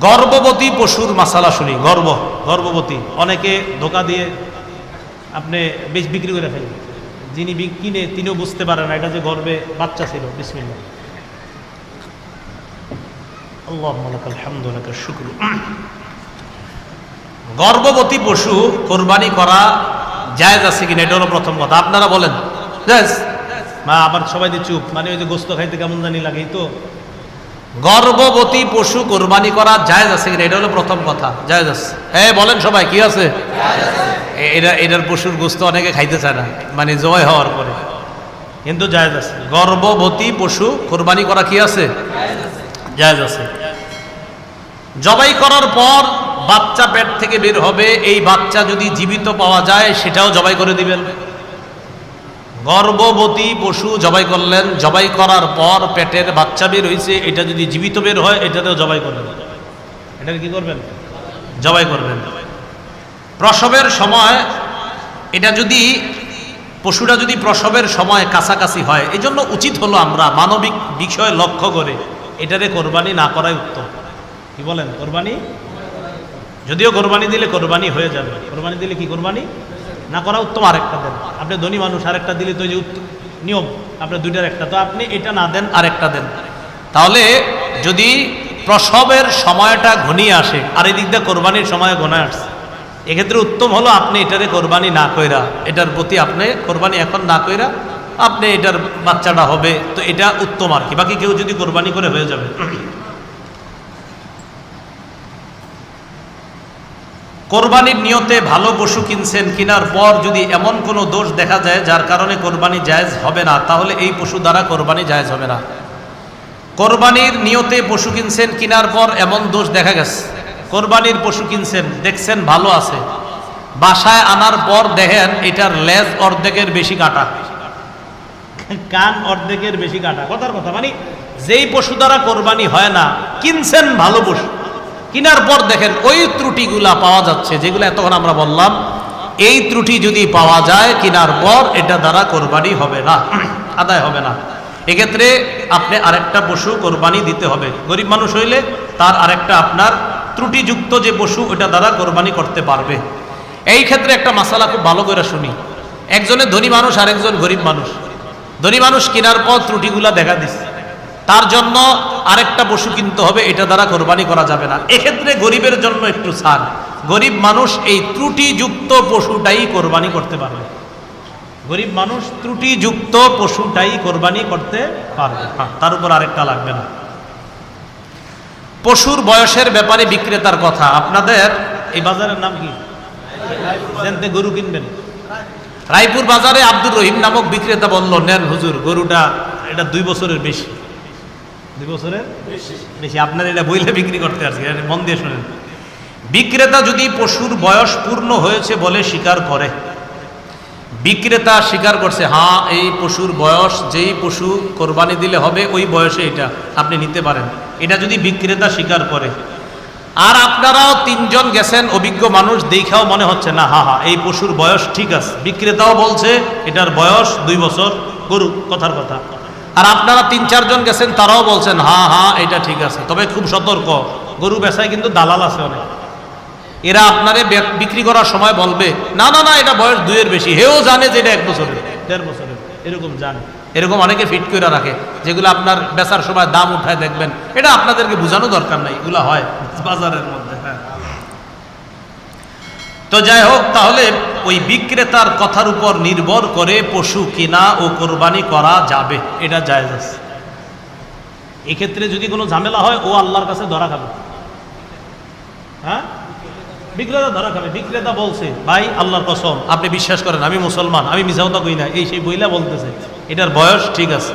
গর্ভবতী পশুর মাসালা শুনি গর্ব গর্ভবতী। অনেকে ধোকা দিয়ে আপনি বেশ বিক্রি করে ফেলেন। যিনি কিনে, তিনিও বুঝতে পারেন এটা যে গর্বে বাচ্চা ছিল। বিসমিল্লা শুক্র। গর্ভবতী পশু কোরবানি করা জায়েজ আছে কিনা, এটা হলো প্রথম কথা। আপনারা বলেন মা, আবার সবাই দিয়ে চুপ। মানে ওই যে গোস্ত খাইতে কেমন জানি লাগে তো। গর্ভবতী পশু কোরবানি করা জায়েজ আছে কিনা? এটা হলো প্রথম কথা, জায়েজ আছে। হ্যাঁ বলেন সবাই, কি আছে? এটা এটার পশুর গোস্ত অনেকে খাইতে চায় না মানে জয় হওয়ার পরে। কিন্তু জায়েজ আছে। গর্ভবতী পশু কোরবানি করা কি আছে? জায়েজ আছে। জবাই করার পর বাচ্চা পেট থেকে বের হবে, এই বাচ্চা যদি জীবিত পাওয়া যায়, সেটাও জবাই করে দিবেন। গর্ভবতী পশু জবাই করলেন, জবাই করার পর পেটের বাচ্চা বের হয়েছে এটা যদি জীবিত বের হয়, এটাতেও জবাই করবেন। এটাকে কি করবেন? জবাই করবেন। প্রসবের সময়, এটা যদি, পশুটা যদি প্রসবের সময় কাছাকাছি হয় এই জন্য উচিত হলো আমরা মানবিক বিষয় লক্ষ্য করে এটারে কোরবানি না করাই উত্তম। কি বলেন? কোরবানি? যদিও কোরবানি দিলে কোরবানি হয়ে যাবে। কোরবানি দিলে কি কোরবানি? না করা উত্তম আরেকটা দেন। আপনি ধনী মানুষ, আরেকটা দিলে তো যে নিয়ম আপনার দুইটার একটা। তো আপনি এটা না দেন, আরেকটা দেন। তাহলে যদি প্রসবের সময়টা ঘনিয়ে আসে, আর এই দিক দিয়ে কোরবানির সময় ঘনায় আসছে, এক্ষেত্রে উত্তম হলো আপনি এটারে কোরবানি না কইরা, এটার প্রতি আপনি কোরবানি এখন না কইরা, আপনি এটার বাচ্চাটা হবে, তো এটা উত্তম আর কি। বাকি কেউ যদি কোরবানি করে হয়ে যাবে। কোরবানির নিয়তে ভালো পশু কিনছেন কেনার পর যদি এমন কোনো দোষ দেখা যায় যার কারণে কোরবানি জায়েজ হবে না, তাহলে এই পশু দ্বারা কোরবানি জায়েজ হবে না। কোরবানির নিয়তে পশু কিনছেন কেনার পর এমন দোষ দেখা গেছে। কোরবানির পশু কিনছেন, দেখছেন ভালো আছে। বাসায় আনার পর দেখেন এটার লেজ অর্ধেকের বেশি কাটা। কান অর্ধেকের বেশি কাটা। কথার কথা মানে যেই পশু দ্বারা কোরবানি হয় না, কিনছেন ভালো পশু। কিনার পর দেখেন ওই ত্রুটিগুলা পাওয়া যাচ্ছে, যেগুলো এতক্ষণ আমরা বললাম। এই ত্রুটি যদি পাওয়া যায়, কিনার পর এটা দ্বারা কোরবানি হবে না, আদায় হবে না। এক্ষেত্রে আপনি আরেকটা পশু কোরবানি দিতে হবে। গরিব মানুষ হইলে তার আরেকটা আপনার ত্রুটিযুক্ত যে পশু, ওটা দ্বারা কোরবানি করতে পারবে। এই ক্ষেত্রে একটা মাসালা খুব ভালো করে শুনি। একজনের ধনী মানুষ, আরেকজন গরিব মানুষ। ধনী মানুষ কেনার পর ত্রুটিগুলা দেখা দিচ্ছে। তার জন্য আরেকটা পশু কিনতে হবে এটা দ্বারা কোরবানি করা যাবে না। এক্ষেত্রে গরিবের জন্য একটু ছাড় গরিব মানুষ এই ত্রুটিযুক্ত পশুটাই কোরবানি করতে পারবে। গরিব মানুষ ত্রুটিযুক্ত পশুটাই কোরবানি করতে পারবে। হ্যাঁ, তার উপর আরেকটা লাগবে না। পশুর বয়সের ব্যাপারে বিক্রেতার কথা। আপনাদের এই বাজারের নাম কি? গরু কিনবেন। রায়পুর বাজারে আব্দুর রহিম নামক বিক্রেতা বলল নেন হুজুর গরুটা এটা দুই বছরের বেশি। দুই বছরের বেশি। আপনার এটা বইলে বিক্রি করতে আসছে মন দিয়ে শোনেন। বিক্রেতা যদি পশুর বয়স পূর্ণ হয়েছে বলে স্বীকার করে বিক্রেতা স্বীকার করছে হ্যাঁ এই পশুর বয়স যেই পশু কোরবানি দিলে হবে ওই বয়সে এটা আপনি নিতে পারেন। এটা যদি বিক্রেতা স্বীকার করে। আর আপনারাও তিনজন গেছেন অভিজ্ঞ মানুষ দেখাও মনে হচ্ছে না হা হা এই পশুর বয়স ঠিক আছে। বিক্রেতাও বলছে এটার বয়স দুই বছর গরু কথার কথা। আর আপনারা তিন, চারজন গেছেন, তারাও বলছেন, হা হা, এটা ঠিক আছে। তবে খুব সতর্ক, গরু বেচায় কিন্তু দালাল আছে অনেক। এরা আপনারে বিক্রি করার সময় বলবে, না না না, এটা বয়স দুইয়ের বেশি। হেও জানে যে এটা এক বছরের, দেড় বছরের, এরকম জানে। এরকম অনেকে ফিট করে রাখে, যেগুলো আপনার বেচার সময় দাম উঠায় দেখবেন। এটা আপনাদেরকে বোঝানো দরকার নাই, এগুলো হয় বাজারের মধ্যে। তো যাই হোক, তাহলে ওই বিক্রেতার কথার উপর নির্ভর করে পশু কেনা ও কোরবানি করা যাবে। এটা জায়েজ আছে। এক্ষেত্রে যদি কোনো ঝামেলা হয়, ও আল্লাহর কাছে ধরা খাবে। হ্যাঁ? বিক্রেতা ধরা খাবে। বিক্রেতা বলছে, ভাই, আল্লাহর কসম, আপনি বিশ্বাস করেন, আমি মুসলমান, আমি মিসাওতা কই না। এই সেই বইলা বলতেছে। এটার বয়স ঠিক আছে।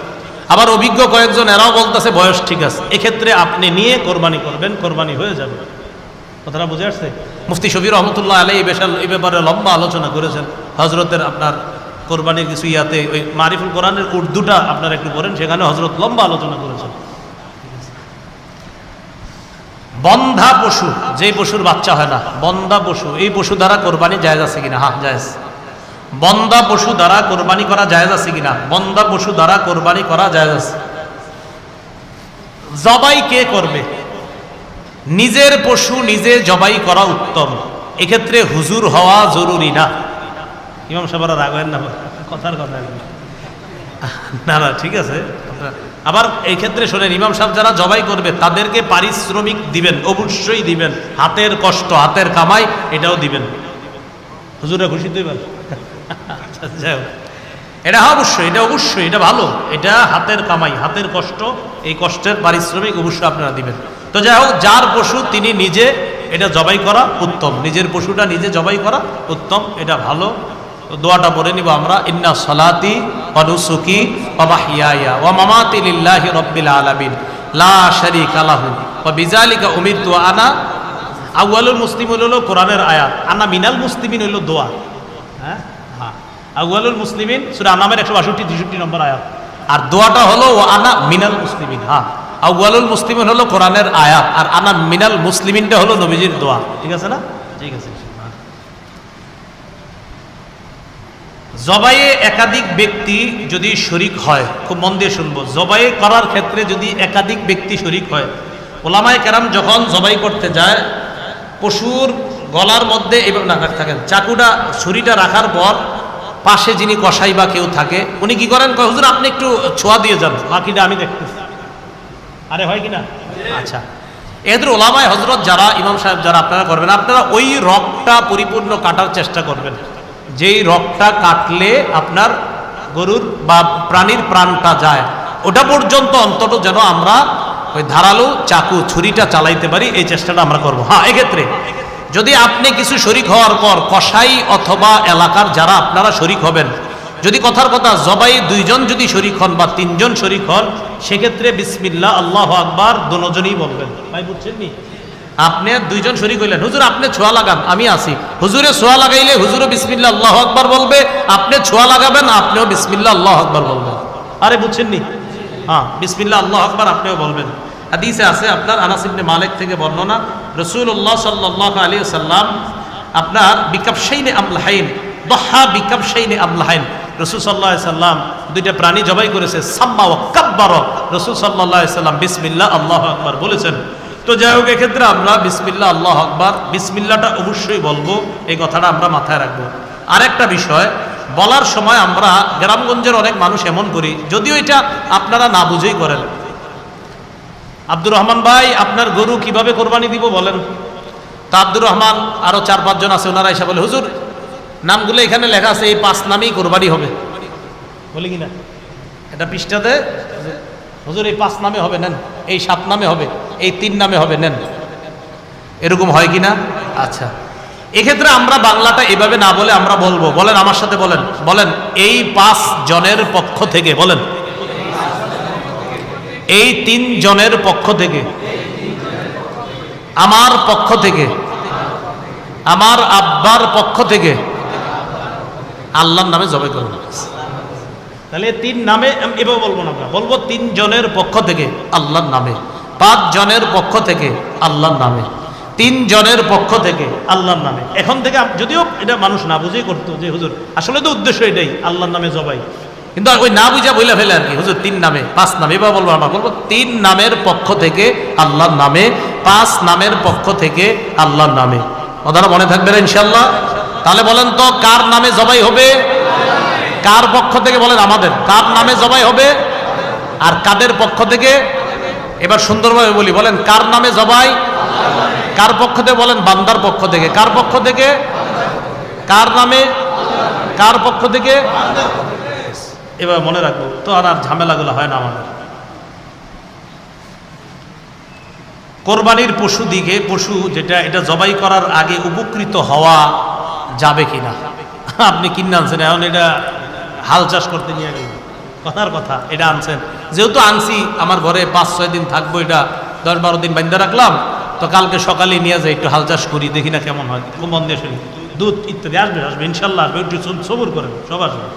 আবার অভিজ্ঞ কয়েকজন এরাও বলতেছে, বয়স ঠিক আছে। এক্ষেত্রে আপনি নিয়ে কোরবানি করবেন, কোরবানি হয়ে যাবে। কথাটা বুঝে আসছে? মুফতি শফি রহমতুল্লাহ আলাই বেশাল এই ব্যাপারে লম্বা আলোচনা করেছেন। হজরতের আপনার কোরবানির কিছু ইয়াতে ওই মারিফুল কোরআনের উর্দুটা আপনারা একটু পড়েন, সেখানে হজরত লম্বা আলোচনা করেছেন। বন্ধা পশু যে পশুর বাচ্চা হয় না, বন্ধা পশু, এই পশু দ্বারা কোরবানি জায়েজ আছে কিনা? হ্যাঁ জায়েজ। বন্ধা পশু দ্বারা কোরবানি করা জায়েজ আছে কিনা? বন্ধা পশু দ্বারা কোরবানি করা জায়েজ আছে। জবাই কে করবে? নিজের পশু নিজে জবাই করা উত্তম। এক্ষেত্রে হুজুর হওয়া জরুরি না। ইমাম সাহেবরা রাগ হয় না কথার কথা না না ঠিক আছে। আবার এই ক্ষেত্রে শোনেন ইমাম সাহেব যারা জবাই করবে তাদেরকে পারিশ্রমিক দিবেন অবশ্যই দিবেন। হাতের কষ্ট হাতের কামাই এটাও দিবেন। হুজুরা খুশি তো এবার? আচ্ছা, এটা অবশ্যই এটা অবশ্যই এটা ভালো। এটা হাতের কামাই হাতের কষ্ট এই কষ্টের পারিশ্রমিক অবশ্যই আপনারা দিবেন। তো যাই হোক যার পশু তিনি নিজে এটা জবাই করা উত্তম। নিজের পশুটা নিজে জবাই করা উত্তম, এটা ভালো। দোয়াটা পড়ে নিব আমরা, ইন্না সলাতি অনুসুকি ওমাহিয়া ও মামাতি লিল্লাহি রব্বিল আলামিন। লা শারিকা লাহু ওয়া বিজালিকা উমিরতু আনা। আউয়ালুল মুসলিম হলো কোরআনের আয়াত। আনা মিনাল মুসলিমিন হইল দোয়া। হ্যাঁ? হ্যাঁ। আউয়ালুল মুসলিমিন, সুরা একশো বাষট্টি তেষট্টি নম্বর আয়াত। আর দোয়াটা হলো ও আনা মিনাল মুসলিমিন। হ্যাঁ। আউয়ালুল মুসলিমিন হলো কোরআনের আয়াত আর আনা মিনাল মুসলিমিনটা হলো নবীজির দোয়া। ঠিক আছে না? ঠিক আছে। জবাইয়ে একাধিক ব্যক্তি যদি শরিক হয় খুব মন দিয়ে শুনব জবাই করার ক্ষেত্রে যদি একাধিক ব্যক্তি শরিক হয় ওলামায় কেরাম যখন জবাই করতে যায় পশুর গলার মধ্যে এবার না থাকেন চাকুটা ছুরিটা রাখার পর পাশে যিনি কসাই বা কেউ থাকে উনি কি করেন? হুজুর আপনি একটু ছোঁয়া দিয়ে যান বাকিটা আমি দেখতেছি। আরে হয় কিনা? আচ্ছা। এদের ওলামায় হজরত যারা ইমাম সাহেব যারা আপনারা করবেন আপনারা ওই রকটা পরিপূর্ণ কাটার চেষ্টা করবেন। যেই রকটা কাটলে আপনার গরুর বা প্রাণীর প্রাণটা যায়। ওটা পর্যন্ত অন্তত যেন আমরা ওই ধারালো চাকু ছুরিটা চালাইতে পারি এই চেষ্টাটা আমরা করব। হ্যাঁ এক্ষেত্রে যদি আপনি কিছু শরিক হওয়ার পর কসাই অথবা এলাকার যারা আপনারা শরিক হবেন যদি কথার কথা জবাই দুইজন যদি শরিক হন বা তিনজন শরিক হন, সেক্ষেত্রে বিসমিল্লা আল্লাহ আকবার দুজনই বলবেন। ভাই, বুঝছেন নি? আপনি দুইজন শরিক হইলেন। হুজুর, আপনি ছোঁয়া লাগান, আমি আসি হুজুরে ছোঁয়া লাগাইলে হুজুরও বিসমিল্লা আল্লাহ আকবার বলবে। আপনি ছোঁয়া লাগাবেন, আপনিও বিসমিল্লা আল্লাহ আকবার বলবেন। আরে, বুঝছেন নি? হ্যাঁ বিসমিল্লা আল্লাহ আকবার আপনিও বলবেন। হাদিসে আছে আপনার আনাস ইবনে মালিক থেকে বর্ণনা রসুল্লাহ সাল্লাহ আলী সাল্লাম আপনার বিকাপসাইনে আমলাহাইন, দহা বিকাপসাইনে আমলাহাইন। রসুল সাল্লাহ সাল্লাম দুইটা প্রাণী জবাই করেছে, সাম্মা ও কাব্বার। রসুল সাল্লাহ সাল্লাম বিসমিল্লা আল্লাহ আকবার বলেছেন। তো যাই হোক, এক্ষেত্রে আমরা বিসমিল্লা আল্লাহ আকবার বিসমিল্লাটা অবশ্যই বলব, এই কথাটা আমরা মাথায় রাখব। আরেকটা বিষয়, বলার সময় আমরা গ্রামগঞ্জের অনেক মানুষ এমন করি, যদিও এটা আপনারা না বুঝেই করেন। আব্দুর রহমান ভাই, আপনার গরু কীভাবে কোরবানি দিব বলেন? তা আব্দুর রহমান, আরও চার পাঁচজন আছে, ওনারা এসে বলে, হুজুর নামগুলো এখানে লেখা আছে, এই পাঁচ নামেই কোরবানি হবে। বলি কিনা এটা পৃষ্ঠাতে হুজুর, এই পাঁচ নামে হবে, নেন। এই সাত নামে হবে, এই তিন নামে হবে, নেন। এরকম হয় কিনা আচ্ছা। এক্ষেত্রে আমরা বাংলাটা এভাবে না বলে আমরা বলব। বলেন, আমার সাথে বলেন। বলেন, এই পাঁচ জনের পক্ষ থেকে, বলেন। এই তিন জনের পক্ষ থেকে। আমার পক্ষ থেকে। আমার আব্বার পক্ষ থেকে। আল্লাহর নামে জবাই করব তাহলে তিন নামে এভাবে বলব না আমরা। বলব তিন জনের পক্ষ থেকে। আল্লাহর নামে। পাঁচ জনের পক্ষ থেকে আল্লাহর নামে। তিন জনের পক্ষ থেকে আল্লাহর নামে। এখন থেকে যদিও এটা মানুষ না বুঝেই করতো যে হুজুর আসলে তো উদ্দেশ্য এটাই আল্লাহর নামে জবাই। কিন্তু ওই না বুঝা বইলা ফেলে আর কি হুজুর তিন নামে পাঁচ নামে। এবার বলব আমরা। বলব তিন নামের পক্ষ থেকে আল্লাহর নামে পাঁচ নামের পক্ষ থেকে আল্লাহর নামে। ওনারা মনে থাকবে না ইনশাল্লাহ তাহলে বলেন তো, কার নামে জবাই হবে? কার পক্ষ থেকে বলেন আমাদের? কার নামে জবাই হবে? আর কাদের পক্ষ থেকে? এবার সুন্দরভাবে বলি, বলেন, কার নামে জবাই? কার পক্ষ থেকে বলেন, বান্দার পক্ষ থেকে। কার পক্ষ থেকে? কার নামে? কার পক্ষ থেকে? এবার মনে রাখব, তো আর ঝামেলাগুলো হয় না আমাদের। কোরবানির পশু দিকে পশু যেটা, এটা জবাই করার আগে উপকৃত হওয়া যাবে কিনা? আপনি কিনে আনছেন, এখন এটা হাল চাষ করতে নিয়ে গেলেন। কথার কথা, এটা আনছেন। যেহেতু আনছি, আমার ঘরে পাঁচ, ছয় দিন থাকব এটা, দশ, বারো দিন বান্ধা রাখলাম, তো কালকে সকালে নিয়ে যাই, একটু হাল চাষ করি, দেখি না কেমন হয়। খুব মন দিয়ে শুনি। দুধ ইত্যাদি আসবে আসবে, ইনশাল্লাহ আসবে, একটু সব- সবুর করেন, সব আসবে।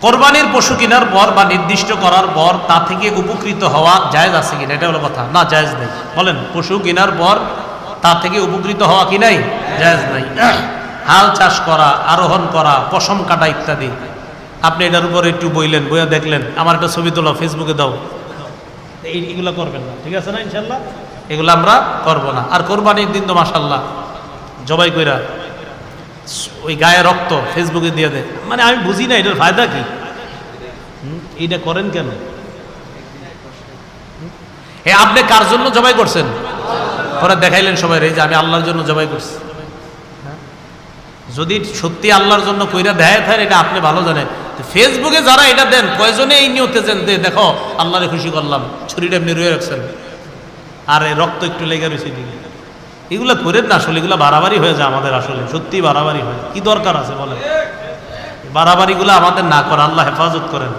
কোরবানির পশু কেনার পর বা নির্দিষ্ট করার পর তা থেকে উপকৃত হওয়া জায়েজ আছে কিনা, এটা হলো কথা। না, জায়েজ নেই। বলেন, পশু কেনার পর তা থেকে উপকৃত হওয়া কি নাই? জায়েজ নাই। হাল চাষ করা, আরোহণ করা, পশম কাটা ইত্যাদি। আপনি এটার উপর একটু বইলেন, বইয়া দেখলেন। আমার একটা ছবি তোলা ফেসবুকে দাও। এই- এইগুলো করবেন না, ঠিক আছে না ইনশাল্লাহ এগুলো আমরা করব না। আর কোরবানির দিন তো মাসাল্লাহ জবাই কইরা, ওই গায়ে রক্ত ফেসবুকে দিয়ে দেয় মানে আমি বুঝি না, এটার ফায়দা কি? এইটা করেন কেন? এ আপনি কার জন্য জবাই করছেন? পরে দেখাইলেন সবাই যে আমি আল্লাহর জন্য জবাই করছি? যদি সত্যি আল্লাহর জন্য কইরা দেয় থাকে এটা আপনি ভালো জানেন। ফেসবুকে যারা এটা দেন, কয়জনে এই নিয়তে দেন যে দেখো, আল্লাহরে খুশি করলাম, ছুরিটা এমনি রয়ে রাখছেন আর রক্ত একটু লেগে রয়েছে দিকে। এগুলো করেন না আসলে, এগুলো বাড়াবাড়ি হয়ে যায় আমাদের আসলে, সত্যি বাড়াবাড়ি হয়। কি দরকার আছে বলেন? বাড়াবাড়িগুলো আমাদের না করা, আল্লাহ হেফাজত করেন।